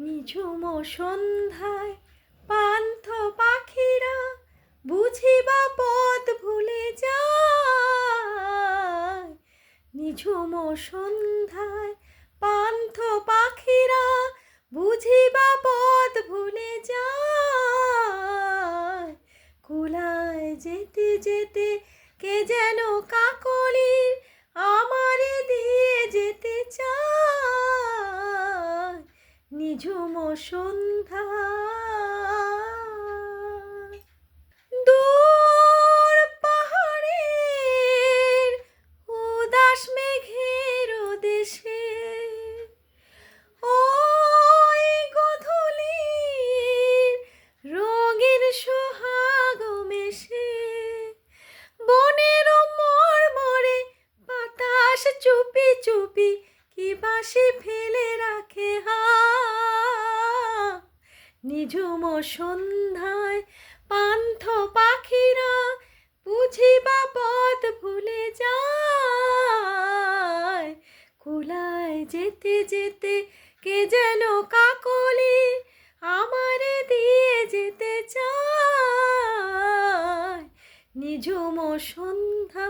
নিঝুম সন্ধ্যায় পান্থ পাখিরা বুঝিবা পথ ভুলে যায়। নিঝুম সন্ধ্যায় পান্থ পাখিরা বুঝিবা পথ ভুলে যায়। কুলায় যেতে যেতে কে যেন কাকলির আমারে দিয়ে যেতে চায় নিঝুম সন্ধ্যা। দূর পাহাড়ের উদাস মেঘের দেশে ওই গধূলির রঙিন সোহাগ মেশে বনের মরমরে বাতাস চুপি চুপি কি বাসি ফেলে রাখে নিঝুম সন্ধ্যায় পান্থ পাখিরা বুঝিবা পথ ভুলে যায়। কুলায় যেতে যেতে কে যেন কাকলি আমারে দিয়ে যেতে চায়। নিঝুম সন্ধ্যা